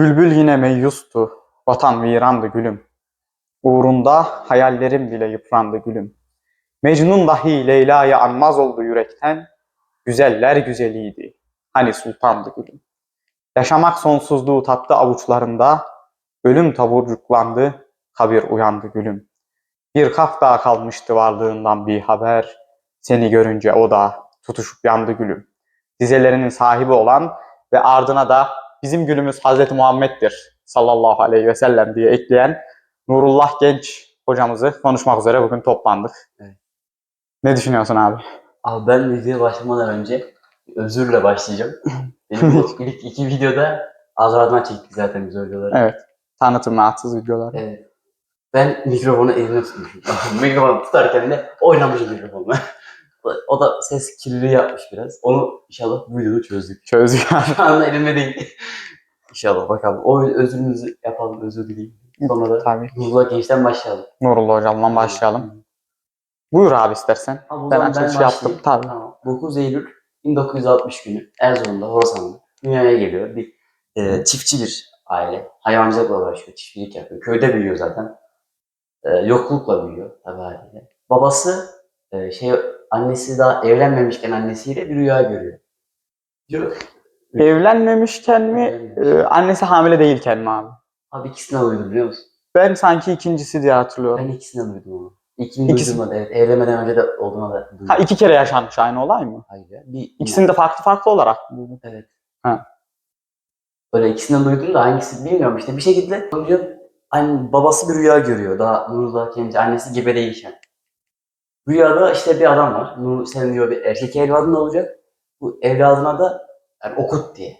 Bülbül yine meyyustu, vatan virandı gülüm. Uğrunda hayallerim bile yıprandı gülüm. Mecnun dahi Leyla'yı anmaz oldu yürekten. Güzeller güzeliydi, hani sultandı gülüm. Yaşamak sonsuzluğu tattı avuçlarında. Ölüm taburcuklandı, kabir uyandı gülüm. Bir kaf daha kalmıştı varlığından bir haber. Seni görünce o da tutuşup yandı gülüm. Dizelerinin sahibi olan ve ardına da bizim gülümüz Hazreti Muhammed'dir sallallahu aleyhi ve sellem diye ekleyen Nurullah Genç hocamızı konuşmak üzere bugün toplandık. Evet. Ne düşünüyorsun abi? Abi ben videoya başlamadan önce özürle başlayacağım. Benim bu ilk iki videoda Azrail'den çektik zaten biz videoları. Evet. Tanıtımlı atsız videolar. Evet. Ben mikrofonu elimde tutmuşum. mikrofonu tutarken de oynamışım mikrofonu. O da ses kirliliği yapmış biraz. Onu inşallah bu videoda çözdük. Çözdük. Şu anda elimde değil. İnşallah bakalım. O özürümüzü yapalım, özür dileyim. Sonra da Tabii. Nurullah Genç'ten başlayalım. Nurullah hocamdan başlayalım. Buyur abi istersen. O Ben açılışı başlayayım. yaptım, tabii. Tamam. 9 Eylül 1960 günü Erzurum'da, Horasan'da dünyaya geliyor. Bir e, çiftçi bir aile. Hayvancılıkla uğraşıyor, çiftçilik yapıyor. Köyde büyüyor zaten. E, yoklukla büyüyor tabii haliyle. Babası e, şey annesi daha evlenmemişken annesiyle bir rüya görüyor. Diyor. Evlenmemişken mi, e, annesi hamile değilken mi abi? Abi ikisinden uyudum biliyor musun? Ben sanki ikincisi diye hatırlıyorum. Ben ikisinden uyudum onu. İkisi- duydum da evet. Evlenmeden önce de olduğuna da duydum. Ha iki kere yaşanmış aynı olay mı? Hayır ya. Bir, İkisini de farklı farklı olarak mı? Evet. Ha. Böyle ikisinden duydum da hangisi bilmiyorum işte bir şekilde diyor anne, babası bir rüya görüyor daha Nurullah Genç annesi gebe değilken. Rüyada işte bir adam var. Nur senin diyor bir erkek evladın olacak. Bu evladına da yani okut diye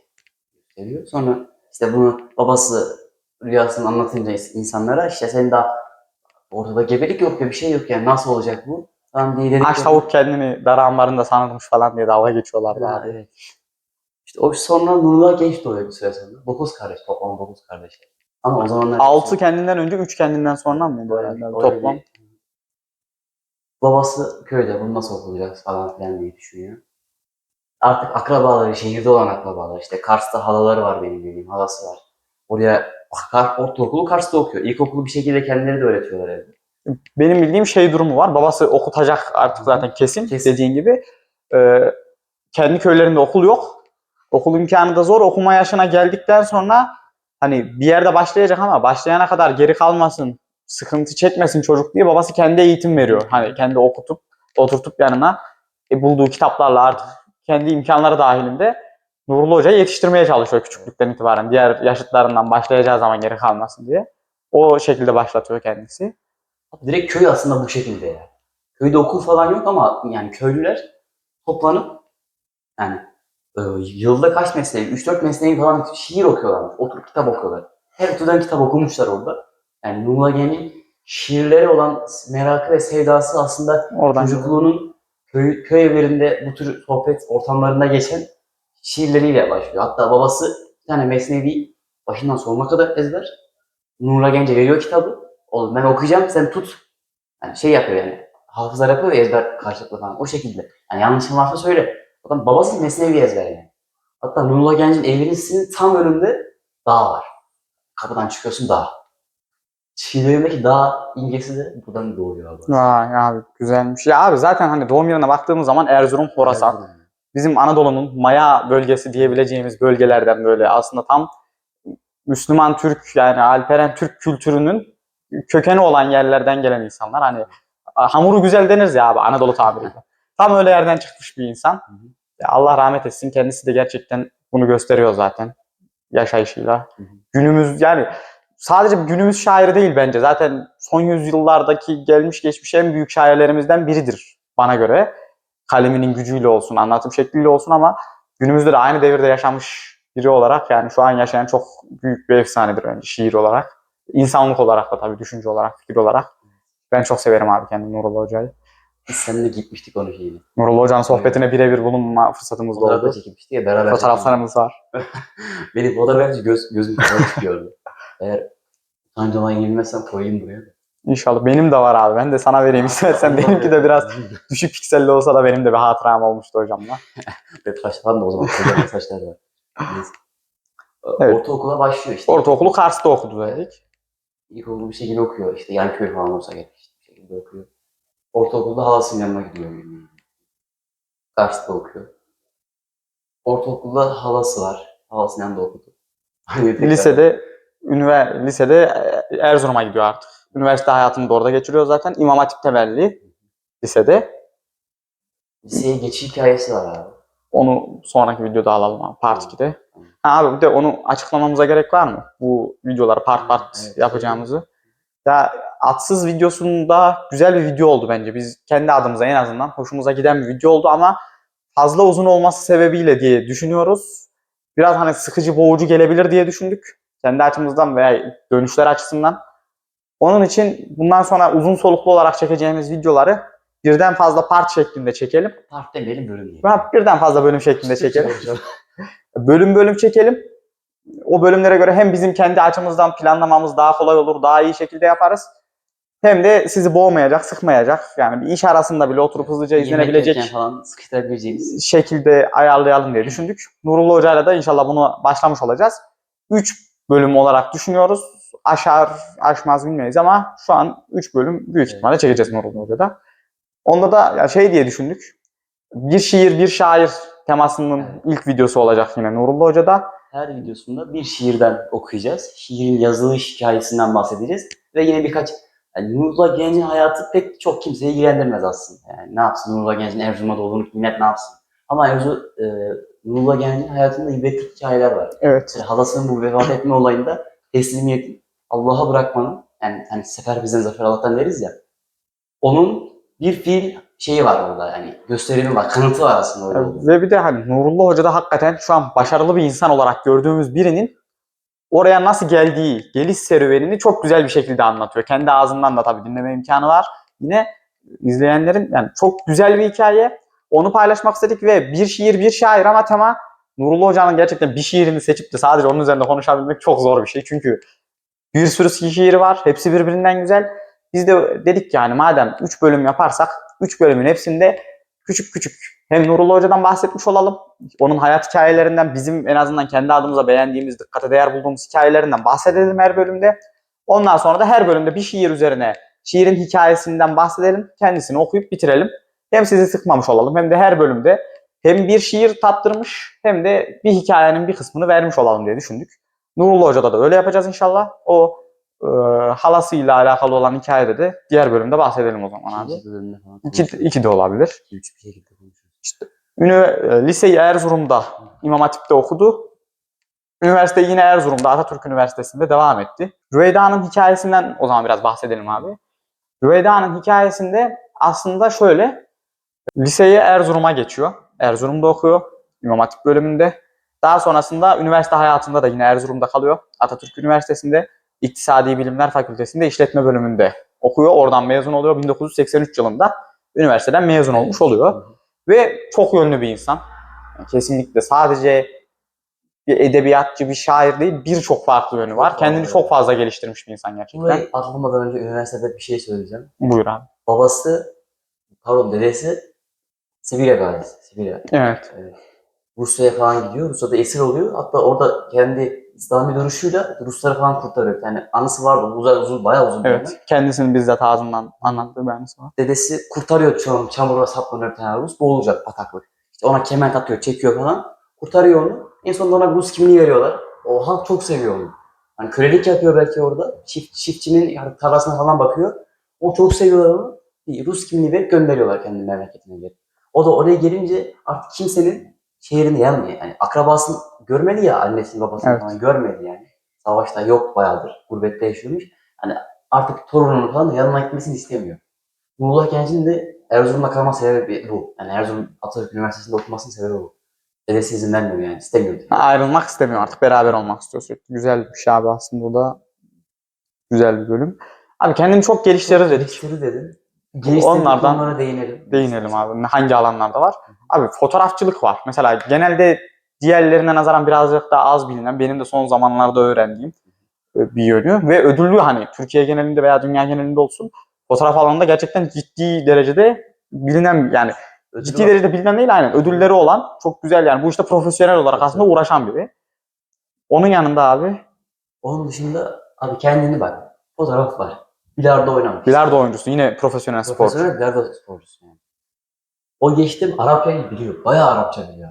gösteriyor. Sonra işte bunu babası rüyasını anlatınca insanlara işte senin daha ortada gebelik yok ya bir şey yok yani nasıl olacak bu? Tamam diye dedik. Aç tavuk kendini dar ambarında sanırmış falan diye dalga geçiyorlardı Ha, abi. evet. İşte o sonra Nurullah Genç doğuyor bir süre sonra. Dokuz kardeş, toplam dokuz kardeş. Ama o zamanlar... Altı kendinden önce, üç kendinden sonra mıydı Öyle- herhalde toplam? Babası köyde bunu nasıl okuyacağız falan filan diye düşünüyor. Artık akrabaları, şehirde olan akrabalar işte Kars'ta halaları var benim bildiğim, halası var. Oraya Kar, ortaokulu Kars'ta okuyor. İlkokulu bir şekilde kendileri de öğretiyorlar evde. Benim bildiğim şey durumu var. Babası okutacak artık zaten kesin, Kesin. dediğin gibi. Ee, kendi köylerinde okul yok. Okul imkanı da zor. Okuma yaşına geldikten sonra hani bir yerde başlayacak ama başlayana kadar geri kalmasın, sıkıntı çekmesin çocuk diye babası kendi eğitim veriyor. Hani kendi okutup oturtup yanına e, bulduğu kitaplarla artık kendi imkanları dahilinde Nurullah Hoca'yı yetiştirmeye çalışıyor küçüklükten itibaren. Diğer yaşıtlarından başlayacağı zaman geri kalmasın diye. O şekilde başlatıyor kendisi. Direkt köy aslında bu şekilde ya. Köyde okul falan yok ama yani köylüler toplanıp yani e, yılda kaç mesleği, 3-4 mesleği falan şiir okuyorlar. Oturup kitap okuyorlar. Her türden kitap okumuşlar orada. Yani Nurullah Genç'in şiirlere olan merakı ve sevdası aslında Oradan çocukluğunun köy, köy evlerinde bu tür sohbet ortamlarında geçen şiirleriyle başlıyor. Hatta babası bir tane mesnevi başından sonuna kadar ezber. Nurullah Genç'e veriyor kitabı. Oğlum ben okuyacağım sen tut. Yani şey yapıyor yani. Hafızlar yapıyor ya ezber karşılıklı falan. O şekilde. Yani yanlışım varsa söyle. Adam babası mesnevi ezber yani. Hatta Nurullah Genç'in evinin tam önünde dağ var. Kapıdan çıkıyorsun dağ. Şiirlerindeki dağ imgesi de buradan doğuyor abi. Vay abi güzelmiş. Ya abi zaten hani doğum yerine baktığımız zaman Erzurum, Horasan. Bizim Anadolu'nun Maya bölgesi diyebileceğimiz bölgelerden böyle aslında tam Müslüman Türk yani Alperen Türk kültürünün kökeni olan yerlerden gelen insanlar. Hani hamuru güzel deniriz ya abi Anadolu tabiriyle. Tam öyle yerden çıkmış bir insan. hı. Ya Allah rahmet etsin. Kendisi de gerçekten bunu gösteriyor zaten yaşayışıyla. Hı hı. Günümüz yani sadece günümüz şairi değil bence. Zaten son yüzyıllardaki gelmiş geçmiş en büyük şairlerimizden biridir bana göre. Kaleminin gücüyle olsun, anlatım şekliyle olsun ama günümüzde de aynı devirde yaşamış biri olarak yani şu an yaşayan çok büyük bir efsanedir bence şiir olarak. İnsanlık olarak da tabii düşünce olarak, fikir olarak. Ben çok severim abi kendimi Nurullah Hoca'yı. Biz seninle gitmiştik onun şeyine. Nurullah Hoca'nın sohbetine birebir bulunma fırsatımız da Fotoğrafı oldu. çekilmiştik ya beraber. Fotoğraflarımız var. Benim fotoğraf hepsi göz, gözüm çıkıyordu. Eğer utancıma yenilmezsem koyayım buraya. İnşallah. Benim de var abi. Ben de sana vereyim istersen. Benimki de biraz düşük pikselli olsa da benim de bir hatıram olmuştu hocamla. Saçlar da o zaman kocaman saçlar var. Neyse. Evet. Ortaokula başlıyor işte. Ortaokulu Kars'ta okudu dedik. İlkokulu bir şekilde okuyor. İşte yan köy falan olsa gerek işte bir şekilde okuyor. Ortaokulda halasının yanına gidiyor. Kars'ta okuyor. Ortaokulda halası var. Halasının yanında okudu. Hani Lisede ünivers lisede e, Erzurum'a gidiyor artık. Üniversite hayatını da orada geçiriyor zaten. İmam Hatip temelli lisede. Liseye geçiş hikayesi var abi. Onu sonraki videoda alalım abi. Part 2'de. Ha abi bir de onu açıklamamıza gerek var mı? Bu videoları part part Evet. yapacağımızı. Ya atsız videosunda güzel bir video oldu bence. Biz kendi adımıza en azından hoşumuza giden bir video oldu ama fazla uzun olması sebebiyle diye düşünüyoruz. Biraz hani sıkıcı, boğucu gelebilir diye düşündük. Kendi açımızdan veya dönüşler açısından. Onun için bundan sonra uzun soluklu olarak çekeceğimiz videoları birden fazla part şeklinde çekelim. Part demeyelim bölüm diyelim. Birden fazla bölüm şeklinde çekelim. bölüm bölüm çekelim. O bölümlere göre hem bizim kendi açımızdan planlamamız daha kolay olur, daha iyi şekilde yaparız. Hem de sizi boğmayacak, sıkmayacak. Yani bir iş arasında bile oturup hızlıca izlenebilecek falan sıkıştırabileceğimiz. şekilde ayarlayalım diye düşündük. Nurullah Hoca'yla da inşallah bunu başlamış olacağız. 3 bölüm olarak düşünüyoruz. Aşar, aşmaz bilmeyiz ama şu an 3 bölüm büyük ihtimalle çekeceğiz Nurullah Hoca'da. Onda da ya şey diye düşündük. Bir şiir, bir şair temasının ilk videosu olacak yine Nurullah Hoca'da. Her videosunda bir şiirden okuyacağız. Şiirin yazılış hikayesinden bahsedeceğiz. Ve yine birkaç yani Nurullah Genç'in hayatı pek çok kimseyi ilgilendirmez aslında. Yani ne yapsın Nurullah Genç'in Erzurum'da olduğunu millet ne yapsın. Ama Erzurum, e, Nurullah Genç'in hayatında ibretli hikayeler var. Evet. Mesela halasının bu vefat etme olayında teslimiyetin Allah'a bırakmanın yani hani sefer bizden zafer Allah'tan deriz ya. Onun bir fiil şeyi var orada yani gösterimi var, kanıtı var aslında orada. olduğu. Ve bir de hani Nurullah Hoca da hakikaten şu an başarılı bir insan olarak gördüğümüz birinin oraya nasıl geldiği, geliş serüvenini çok güzel bir şekilde anlatıyor. Kendi ağzından da tabii dinleme imkanı var. Yine izleyenlerin yani çok güzel bir hikaye. Onu paylaşmak istedik ve bir şiir bir şair ama tema Nurullah Hoca'nın gerçekten bir şiirini seçip de sadece onun üzerinde konuşabilmek çok zor bir şey. Çünkü bir sürü şiiri var. Hepsi birbirinden güzel. Biz de dedik yani madem 3 bölüm yaparsak 3 bölümün hepsinde küçük küçük hem Nurullah Hoca'dan bahsetmiş olalım. Onun hayat hikayelerinden bizim en azından kendi adımıza beğendiğimiz, dikkate değer bulduğumuz hikayelerinden bahsedelim her bölümde. Ondan sonra da her bölümde bir şiir üzerine şiirin hikayesinden bahsedelim. Kendisini okuyup bitirelim. Hem sizi sıkmamış olalım hem de her bölümde hem bir şiir tattırmış hem de bir hikayenin bir kısmını vermiş olalım diye düşündük. Nurullah Hoca'da da öyle yapacağız inşallah. O e, halasıyla alakalı olan hikayede de diğer bölümde bahsedelim o zaman abi. İki, iki de olabilir. Konuşuruz. Ünü, e, liseyi Erzurum'da, İmam Hatip'te okudu. Üniversite yine Erzurum'da, Atatürk Üniversitesi'nde devam etti. Rüveyda'nın hikayesinden o zaman biraz bahsedelim abi. Rüveyda'nın hikayesinde aslında şöyle, liseyi Erzurum'a geçiyor. Erzurum'da okuyor, İmam Hatip bölümünde. Daha sonrasında üniversite hayatında da yine Erzurum'da kalıyor. Atatürk Üniversitesi'nde İktisadi Bilimler Fakültesi'nde işletme bölümünde okuyor. Oradan mezun oluyor 1983 yılında. Üniversiteden mezun olmuş oluyor. Ve çok yönlü bir insan. Yani kesinlikle sadece bir edebiyatçı, bir şair değil, birçok farklı yönü var. Kendini çok fazla geliştirmiş bir insan gerçekten. Burayı atlamadan önce üniversitede bir şey söyleyeceğim. Buyur abi. Babası, pardon dedesi Sibirya gazisi. Sibirya. Evet. Rusya'ya falan gidiyor. Rusya'da esir oluyor. Hatta orada kendi İslami duruşuyla Rusları falan kurtarıyor. Yani anısı vardı. Uzun, uzun bayağı uzun. bir dönem. Evet. Kendisinin bizzat ağzından anlattığı bir anısı var. Dedesi kurtarıyor çam, çamura saplanıyor bir tane Rus. Boğulacak bataklık. İşte ona kement atıyor, çekiyor falan. Kurtarıyor onu. En sonunda ona Rus kimliği veriyorlar. O halk çok seviyor onu. Hani kölelik yapıyor belki orada. Çift, çiftçinin yani tarlasına falan bakıyor. O çok seviyorlar onu. Bir Rus kimliği verip gönderiyorlar kendi memleketine geri. O da oraya gelince artık kimsenin şehrinde yanmıyor. Yani akrabasını görmedi ya annesini babasını Evet. falan görmedi yani. Savaşta yok bayağıdır. Gurbette yaşıyormuş. Hani artık torununun falan da yanına gitmesini istemiyor. Nurullah Genç'in de Erzurum'da kalma sebebi bu. Yani Erzurum Atatürk Üniversitesi'nde okumasının sebebi bu. Dedesi izin vermiyor yani istemiyor. Ha, Ayrılmak istemiyor artık. Beraber olmak istiyor sürekli. Güzel bir şey abi aslında o da. Güzel bir bölüm. Abi kendini çok geliştirir dedik. Geliştiri dedin. Onlardan Onlardan konulara değinelim. Değinelim abi. Hangi alanlarda var? Abi fotoğrafçılık var. Mesela genelde diğerlerine nazaran birazcık daha az bilinen, benim de son zamanlarda öğrendiğim e, bir yönü ve ödüllü hani Türkiye genelinde veya dünya genelinde olsun fotoğraf alanında gerçekten ciddi derecede bilinen yani Ödülü ciddi var. derecede bilinen değil aynen ödülleri olan çok güzel yani bu işte profesyonel olarak aslında uğraşan biri. Onun yanında abi Onun dışında abi kendini bak. Fotoğraf var. Bilardo oynamış. bilardo oyuncusu yine profesyonel sporcu. Profesyonel bilardo sporcusu yani. O geçtim Arapçayı biliyor. Bayağı Arapça biliyor.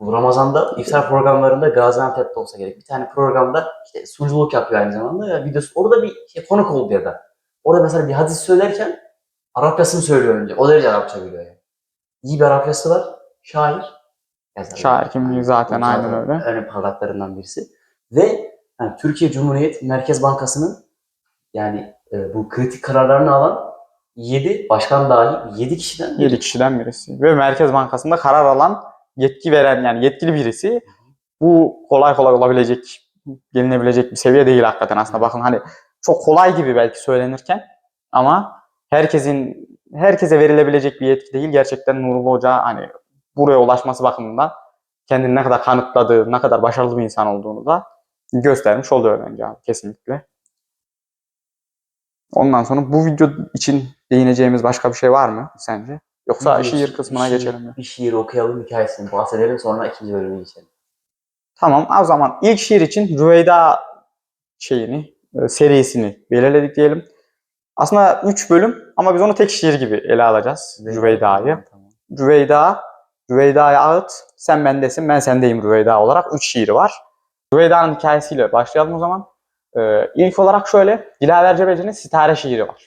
Bu Ramazan'da iftar programlarında Gaziantep'te olsa gerek. Bir tane programda işte sunuculuk yapıyor aynı zamanda. Ya videosu orada bir şey, konuk oldu ya da. Orada mesela bir hadis söylerken Arapçasını söylüyor önce. O derece Arapça biliyor yani. İyi bir Arapçası var. Şair. Yazar. Şair kimliği zaten aynen öyle. En parlaklarından birisi. Ve yani Türkiye Cumhuriyet Merkez Bankası'nın yani e, bu kritik kararlarını alan 7 başkan dahil 7 kişiden 7 kişiden birisi. Ve Merkez Bankası'nda karar alan, yetki veren yani yetkili birisi. Bu kolay kolay olabilecek, gelinebilecek bir seviye değil hakikaten aslında. Bakın hani çok kolay gibi belki söylenirken ama herkesin herkese verilebilecek bir yetki değil. Gerçekten Nurullah Hoca hani buraya ulaşması bakımından kendini ne kadar kanıtladığı, ne kadar başarılı bir insan olduğunu da göstermiş oluyor bence abi kesinlikle. Ondan sonra bu video için değineceğimiz başka bir şey var mı sence? Yoksa Bir şiir kısmına şiir- geçelim mi? Bir şiir okuyalım, hikayesini bahsedelim sonra ikinci bölüme geçelim. Tamam o zaman ilk şiir için Rüveyda şeyini, e, serisini belirledik diyelim. Aslında 3 bölüm ama biz onu tek şiir gibi ele alacağız Rüveyda'yı. Tamam. Rüveyda, Rüveyda'ya ağıt, sen bendesin, ben sendeyim Rüveyda olarak 3 şiiri var. Rüveyda'nın hikayesiyle başlayalım o zaman. Ee, ilk olarak şöyle, Dilaver Cebeci'nin Sitare şiiri var.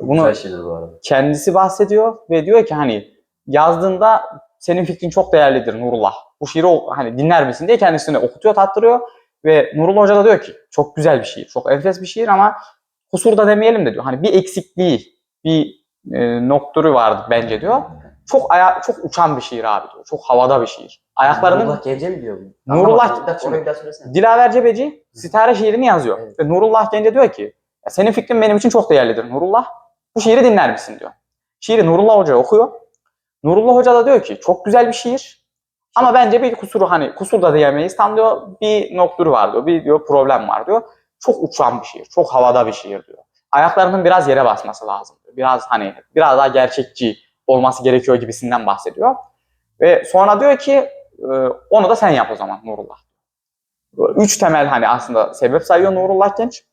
Bunu Güzel bu arada. kendisi bahsediyor ve diyor ki hani yazdığında senin fikrin çok değerlidir Nurullah. Bu şiiri o- hani dinler misin diye kendisine okutuyor, tattırıyor ve Nurullah Hoca da diyor ki çok güzel bir şiir, çok enfes bir şiir ama kusur da demeyelim de diyor. Hani bir eksikliği, bir e, nokturu vardı bence diyor. Çok aya çok uçan bir şiir abi diyor. Çok havada bir şiir. Ayaklarının Nurullah Gence mi diyor bu? Nurullah- Anlamadım. Bir dakika orayı bir daha söylesene. Dilaver Cebeci Sitare şiirini yazıyor. Evet. Ve Nurullah Gence diyor ki "Ya senin fikrin benim için çok değerlidir Nurullah. Bu şiiri dinler misin diyor. Şiiri Nurullah Hoca okuyor. Nurullah Hoca da diyor ki çok güzel bir şiir. Ama bence bir kusuru hani kusur da diyemeyiz. Tam diyor bir nokturu var diyor. Bir diyor problem var diyor. Çok uçan bir şiir. Çok havada bir şiir diyor. Ayaklarının biraz yere basması lazım diyor. Biraz hani biraz daha gerçekçi olması gerekiyor gibisinden bahsediyor. Ve sonra diyor ki onu da sen yap o zaman Nurullah. Üç temel hani aslında sebep sayıyor Nurullah Genç.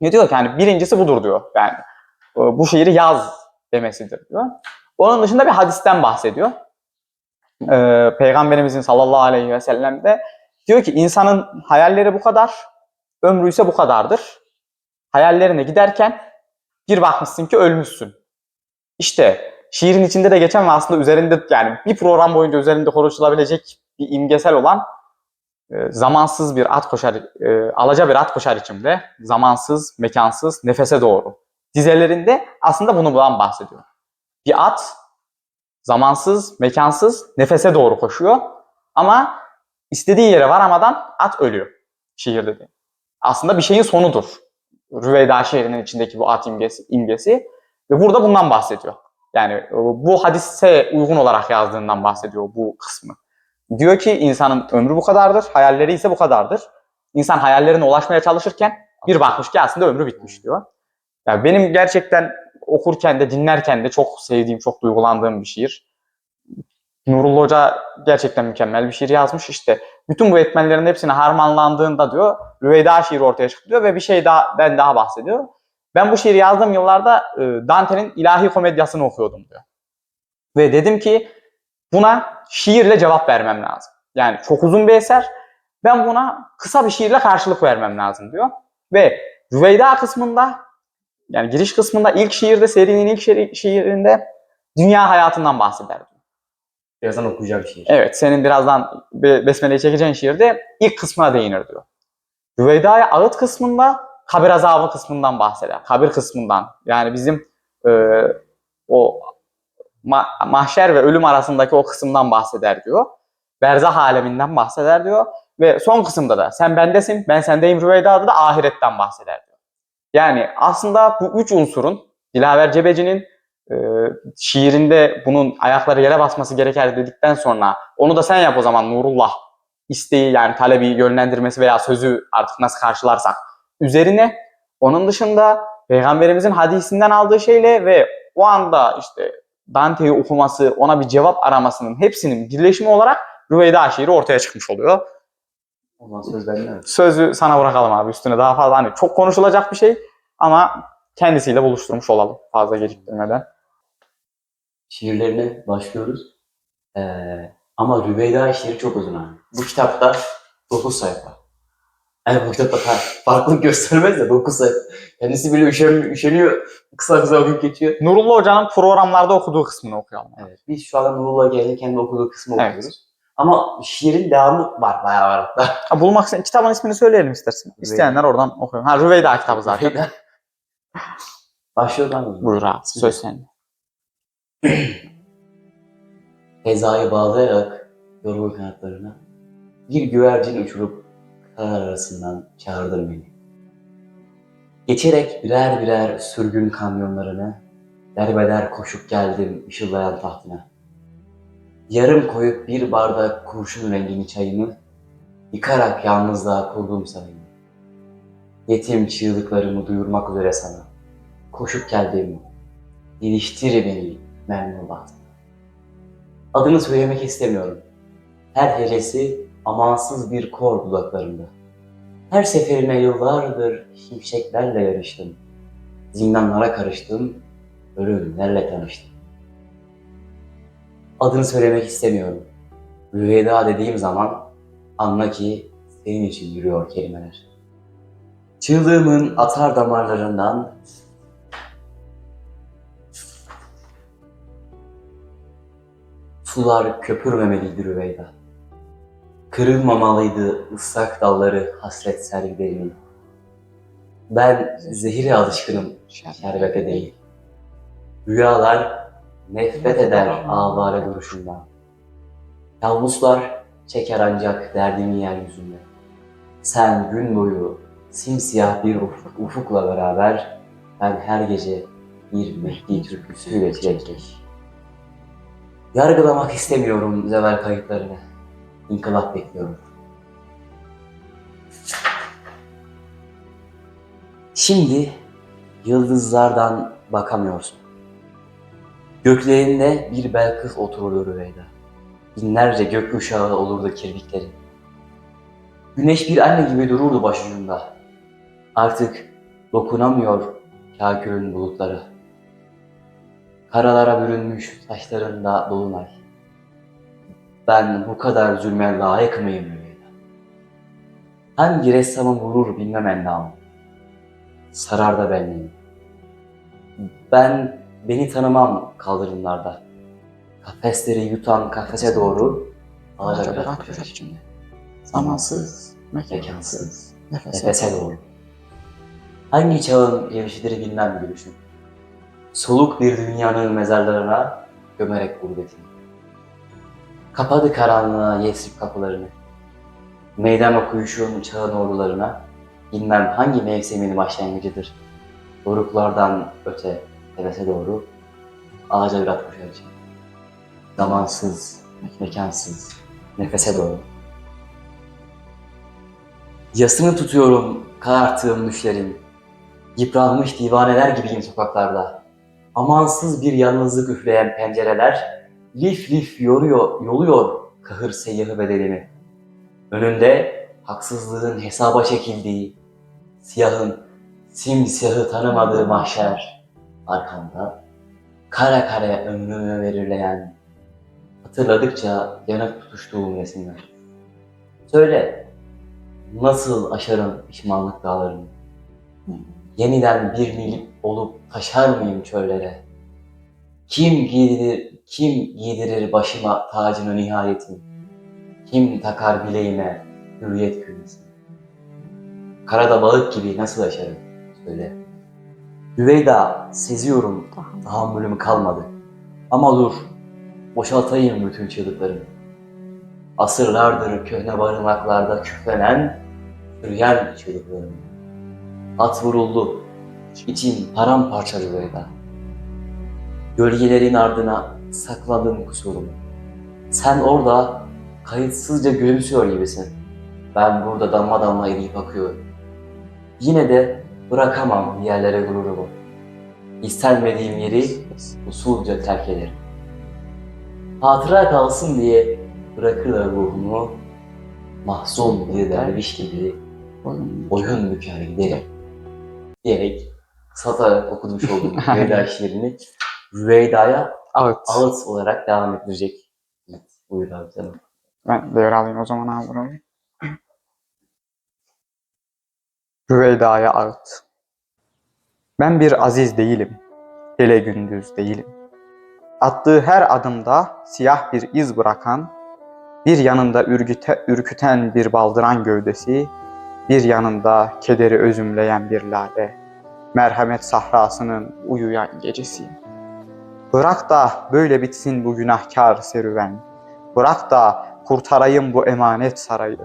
Ne diyor ki hani birincisi budur diyor. Yani e, bu şiiri yaz demesidir diyor. Onun dışında bir hadisten bahsediyor. Ee, Peygamberimizin sallallahu aleyhi ve sellem diyor ki insanın hayalleri bu kadar, ömrü ise bu kadardır. Hayallerine giderken bir bakmışsın ki ölmüşsün. İşte şiirin içinde de geçen ve aslında üzerinde yani bir program boyunca üzerinde konuşulabilecek bir imgesel olan e, zamansız bir at koşar, e, alaca bir at koşar içimde. Zamansız, mekansız, nefese doğru. Dizelerinde aslında bunu bundan bahsediyor. Bir at zamansız, mekansız, nefese doğru koşuyor. Ama istediği yere varamadan at ölüyor. Şiir dedi. Aslında bir şeyin sonudur. Rüveyda şehrinin içindeki bu at imgesi, imgesi. Ve burada bundan bahsediyor. Yani e, bu hadise uygun olarak yazdığından bahsediyor bu kısmı. Diyor ki insanın ömrü bu kadardır, hayalleri ise bu kadardır. İnsan hayallerine ulaşmaya çalışırken bir bakmış ki aslında ömrü bitmiş diyor. Yani benim gerçekten okurken de dinlerken de çok sevdiğim, çok duygulandığım bir şiir. Nurullah Hoca gerçekten mükemmel bir şiir yazmış. İşte bütün bu etmenlerin hepsine harmanlandığında diyor Rüveyda şiiri ortaya çıktı diyor ve bir şey daha ben daha bahsediyor. Ben bu şiiri yazdığım yıllarda e, Dante'nin ilahi komedyasını okuyordum diyor. Ve dedim ki buna şiirle cevap vermem lazım. Yani çok uzun bir eser. Ben buna kısa bir şiirle karşılık vermem lazım diyor. Ve Rüveyda kısmında yani giriş kısmında ilk şiirde serinin ilk şiiri- şiirinde dünya hayatından bahseder. Birazdan okuyacağım şiir. Evet senin birazdan Be- Besmele'yi çekeceğin şiirde ilk kısmına değinir diyor. Rüveyda'ya ağıt kısmında kabir azabı kısmından bahseder. Kabir kısmından. Yani bizim e, o ma- mahşer ve ölüm arasındaki o kısımdan bahseder diyor. Berzah aleminden bahseder diyor. Ve son kısımda da sen bendesin, ben sendeyim Rüveyda'da da ahiretten bahseder diyor. Yani aslında bu üç unsurun Dilaver Cebeci'nin e, şiirinde bunun ayakları yere basması gerekir dedikten sonra onu da sen yap o zaman Nurullah isteği yani talebi yönlendirmesi veya sözü artık nasıl karşılarsak üzerine onun dışında peygamberimizin hadisinden aldığı şeyle ve o anda işte Dante'yi okuması, ona bir cevap aramasının hepsinin birleşimi olarak Rüveyda şiiri ortaya çıkmış oluyor. O zaman söz mi? Sözü sana bırakalım abi üstüne daha fazla hani çok konuşulacak bir şey ama kendisiyle buluşturmuş olalım fazla geciktirmeden. Şiirlerine başlıyoruz. Ee, ama Rüveyda şiiri çok uzun abi. Bu kitapta 9 sayfa. Yani bu kitapta fa- farklılık göstermez de 9 sayfa. Kendisi bile üşen, üşeniyor. Kısa kısa okuyup geçiyor. Nurullah Hoca'nın programlarda okuduğu kısmını okuyalım. Evet. Biz şu anda Nurullah Gelin kendi okuduğu kısmı Evet. okuyoruz. Ama şiirin devamı var. Bayağı var hatta. Ha, bulmak için kitabın ismini söyleyelim istersen. İsteyenler oradan okuyor. Ha Rüveyda kitabı zaten. Başlıyor lan. Buyur abi söz senin. Fezayı bağlayarak yorgun kanatlarına bir güvercin uçurup karar arasından çağırdır beni. Geçerek birer birer sürgün kamyonlarını derbeder koşup geldim ışıldayan tahtına. Yarım koyup bir bardak kurşun rengini çayımı yıkarak yalnızlığa kurduğum sarayımı. Yetim çığlıklarımı duyurmak üzere sana. Koşup geldim. Geliştir beni memnun bahtına. Adını söylemek istemiyorum. Her hecesi amansız bir kor dudaklarımda. Her seferine yıllardır şimşeklerle yarıştım. Zindanlara karıştım, ölümlerle tanıştım. Adını söylemek istemiyorum. Rüveyda dediğim zaman anla ki senin için yürüyor kelimeler. Çığlığımın atar damarlarından Sular köpürmemeliydi Rüveyda. Kırılmamalıydı ıslak dalları hasret sergilerimin. Ben zehire alışkınım, şerbete değil. Rüyalar nefret eder avare duruşumdan. Yavuzlar çeker ancak derdimi yeryüzünde. Sen gün boyu simsiyah bir ufuk, ufukla beraber ben her gece bir Mehdi türküsüyle çilekeş. Yargılamak istemiyorum zeval kayıtlarını. İnkılap bekliyorum. Şimdi yıldızlardan bakamıyorsun. Göklerinde bir Belkıs otururdu Rüveyda. Binlerce gök uşağı olurdu kirpikleri. Güneş bir anne gibi dururdu başucunda. Artık dokunamıyor kâkülün bulutları. Karalara bürünmüş saçlarında dolunay. Ben bu kadar zulme layık mıyım Rüveyda? Hangi ressamın vurur bilmem endamı. Sarar da benliğim. Ben beni tanımam kaldırımlarda. Kafesleri yutan kafese doğru alacak koşar içimde. Zamansız, Mekansız, nefese doğru. Hangi çağın gevşidir bilmem gülüşüm. Soluk bir dünyanın mezarlarına gömerek gurbetini. Kapadı karanlığa Yesrib kapılarını. Meydan okuyuşun çağın ordularına bilmem hangi mevsimin başlangıcıdır. Doruklardan öte hevese doğru ağaca bir at için. Zamansız, mekansız, nefese doğru. Yasını tutuyorum kararttığım düşlerin. Yıpranmış divaneler gibiyim sokaklarda. Amansız bir yalnızlık üfleyen pencereler lif lif yoruyor, yoluyor kahır seyyahı bedenimi. Önünde haksızlığın hesaba çekildiği, siyahın simsiyahı tanımadığı mahşer. Arkamda kare kare ömrümü verirleyen, hatırladıkça yanıp tutuştuğum resimler. Söyle, nasıl aşarım pişmanlık dağlarını? Yeniden bir nil olup taşar mıyım çöllere? Kim giydirir, kim giydirir başıma tacını nihayetin? Kim takar bileğime hürriyet kümesini? Karada balık gibi nasıl aşarım? Söyle. Hüveyda, seziyorum, tahammülüm kalmadı. Ama dur, boşaltayım bütün çığlıklarımı. Asırlardır köhne barınaklarda küflenen, sürgen çığlıklarımı. At vuruldu, içim paramparça Hüveyda. Gölgelerin ardına sakladım kusurumu. Sen orada kayıtsızca gülümsüyor gibisin. Ben burada damla damla eriyip akıyorum. Yine de bırakamam yerlere gururumu. İstenmediğim yeri usulca terk ederim. Hatıra kalsın diye bırakırlar ruhumu. mahzun bir derviş gibi boyun büker giderim diyerek satarak okumuş olduğum Rüveyda şiirini Rüveyda'ya Evet. ağıt olarak devam ettirecek. Evet, buyur abi canım. Ben devralayım o zaman abi burayı. Rüveyda'ya ağıt. Ben bir aziz değilim. Gele gündüz değilim. Attığı her adımda siyah bir iz bırakan, bir yanında ürgüte, ürküten bir baldıran gövdesi, bir yanında kederi özümleyen bir lale, merhamet sahrasının uyuyan gecesiyim. Bırak da böyle bitsin bu günahkar serüven. Bırak da kurtarayım bu emanet sarayı.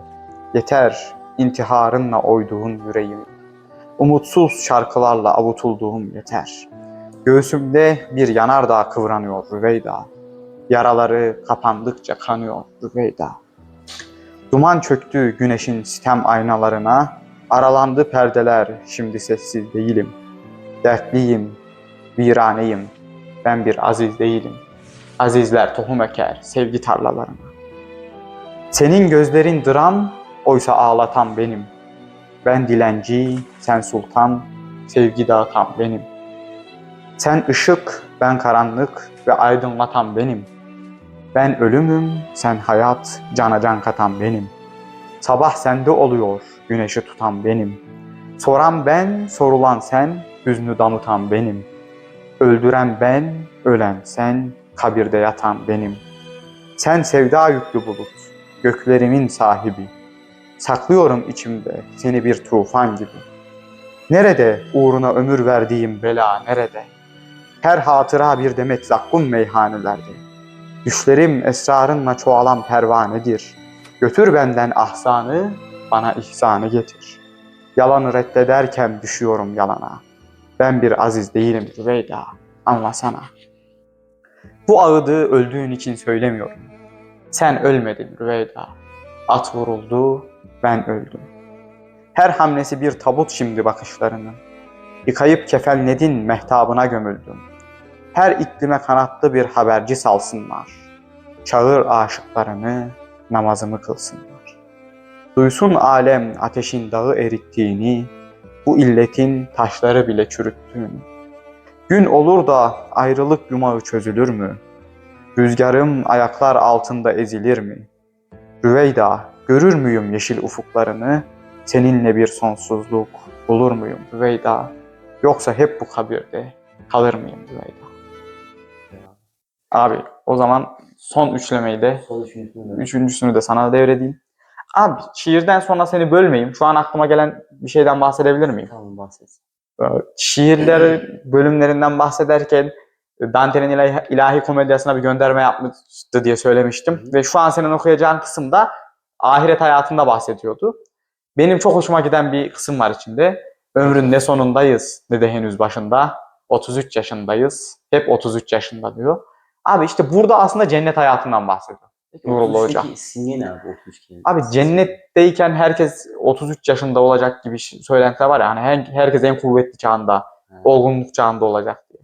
Yeter intiharınla oyduğun yüreğimi. Umutsuz şarkılarla avutulduğum yeter. Göğsümde bir yanardağ kıvranıyor Rüveyda. Yaraları kapandıkça kanıyor Rüveyda. Duman çöktü güneşin sitem aynalarına. Aralandı perdeler şimdi sessiz değilim. Dertliyim, viraneyim. Ben bir aziz değilim. Azizler tohum eker sevgi tarlalarına. Senin gözlerin dram, oysa ağlatan benim. Ben dilenci, sen sultan, sevgi dağıtan benim. Sen ışık, ben karanlık ve aydınlatan benim. Ben ölümüm, sen hayat, cana can katan benim. Sabah sende oluyor, güneşi tutan benim. Soran ben, sorulan sen, hüznü damıtan benim. Öldüren ben, ölen sen, kabirde yatan benim. Sen sevda yüklü bulut, göklerimin sahibi. Saklıyorum içimde seni bir tufan gibi. Nerede uğruna ömür verdiğim bela nerede? Her hatıra bir demet zakkum meyhanelerde. Düşlerim esrarınla çoğalan pervanedir. Götür benden ahsanı, bana ihsanı getir. Yalanı reddederken düşüyorum yalana. Ben bir aziz değilim Rüveyda, anlasana. Bu ağıdı öldüğün için söylemiyorum. Sen ölmedin Rüveyda. At vuruldu, ben öldüm. Her hamlesi bir tabut şimdi bakışlarının. Yıkayıp kefenledin mehtabına gömüldüm. Her iklime kanatlı bir haberci salsınlar. Çağır aşıklarını, namazımı kılsınlar. Duysun alem ateşin dağı erittiğini, bu illetin taşları bile çürüttüğünü. Gün olur da ayrılık yumağı çözülür mü? Rüzgarım ayaklar altında ezilir mi? Rüveyda, görür müyüm yeşil ufuklarını? Seninle bir sonsuzluk bulur muyum Rüveyda? Yoksa hep bu kabirde kalır mıyım Rüveyda? Abi o zaman son üçlemeyi de Son düşündüğüm Üçüncüsünü de sana devredeyim. Abi şiirden sonra seni bölmeyeyim. Şu an aklıma gelen bir şeyden bahsedebilir miyim? Tamam bahset. Ee, Şiirleri bölümlerinden bahsederken Dante'nin ilahi, ilahi komedyasına bir gönderme yapmıştı diye söylemiştim. Hı. Ve şu an senin okuyacağın kısımda ahiret hayatında bahsediyordu. Benim çok hoşuma giden bir kısım var içinde. Ömrün ne sonundayız ne de henüz başında. 33 yaşındayız. Hep 33 yaşında diyor. Abi işte burada aslında cennet hayatından bahsediyor. Peki Nurullah 32 Hocam. Simge ne abi 32? Abi cennetteyken herkes 33 yaşında olacak gibi ş- söylentiler var ya hani her- herkes en kuvvetli çağında, Ha. olgunluk çağında olacak diye.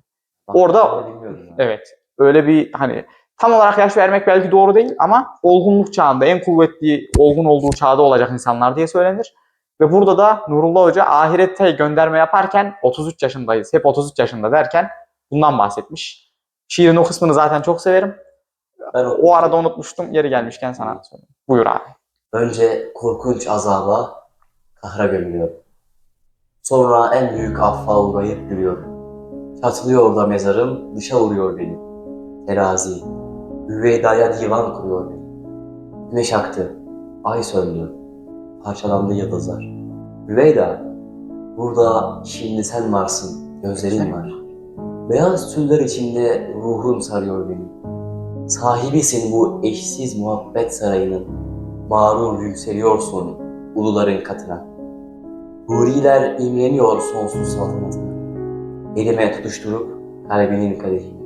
Bak, orada- ben bilmiyordum. Evet. Öyle bir hani tam olarak yaş vermek belki doğru değil ama olgunluk çağında en kuvvetli, olgun olduğu çağda olacak insanlar diye söylenir. Ve burada da Nurullah Hoca ahirette gönderme yaparken 33 yaşındayız. Hep 33 yaşında derken bundan bahsetmiş. Şiirin o kısmını zaten çok severim. Ben O arada unutmuştum. Yeri gelmişken sana söyleyeyim. Buyur abi. Önce korkunç azaba, kahra gömülüyor. Sonra en büyük affa uğrayıp yürüyor. Çatlıyor da mezarım, dışa vuruyor beni. Terazi, Hüveyda'ya divan kuruyor beni. Güneş aktı, ay söndü, parçalandı yıldızlar. Hüveyda, burada şimdi sen varsın, gözlerin var. Beyaz tüller içinde ruhun sarıyor beni. Sahibisin bu eşsiz muhabbet sarayının. Mağrur yükseliyorsun uluların katına. Huriler imreniyor sonsuz saltanatına. Elime tutuşturup kalbinin kadehini.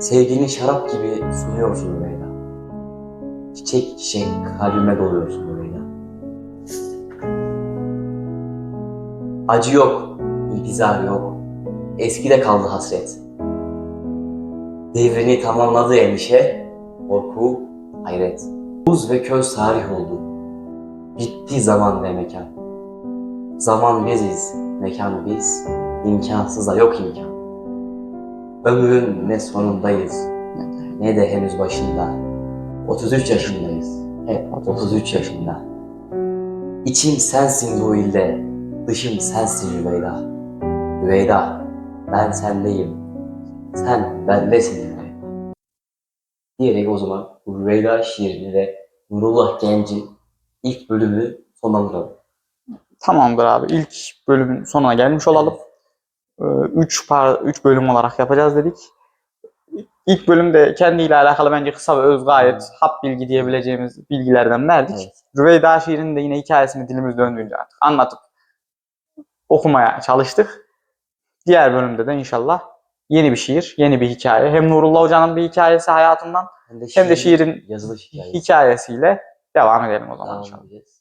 Sevgini şarap gibi sunuyorsun Leyla. Çiçek çiçek kalbime doluyorsun Leyla. Acı yok, intizar yok. Eskide kaldı hasret. Devrini tamamladı endişe, korku, hayret. Buz ve köz tarih oldu. Bitti zaman ve mekan. Zaman biziz, mekan biz. İmkansıza yok imkan. Ömrün ne sonundayız, ne de henüz başında. 33 yaşındayız. Hep 33 yaşında. İçim sensin bu dışım sensin Rüveyda. Rüveyda, ben sendeyim. Sen bendesin Rüveyda. Diyerek o zaman Rüveyda şiirini ve Nurullah Genci ilk bölümü sonlandıralım. Tamamdır abi. İlk bölümün sonuna gelmiş olalım. 3 par 3 bölüm olarak yapacağız dedik. İlk bölümde kendiyle alakalı bence kısa ve öz gayet hap bilgi diyebileceğimiz bilgilerden verdik. Evet. Rüveyda şiirinin de yine hikayesini dilimiz döndüğünce artık anlatıp okumaya çalıştık. Diğer bölümde de inşallah yeni bir şiir, yeni bir hikaye. Hem Nurullah Hoca'nın bir hikayesi hayatından Hem de, hem de şiirin yazılış hikayesi. hikayesiyle devam edelim o zaman edeceğiz.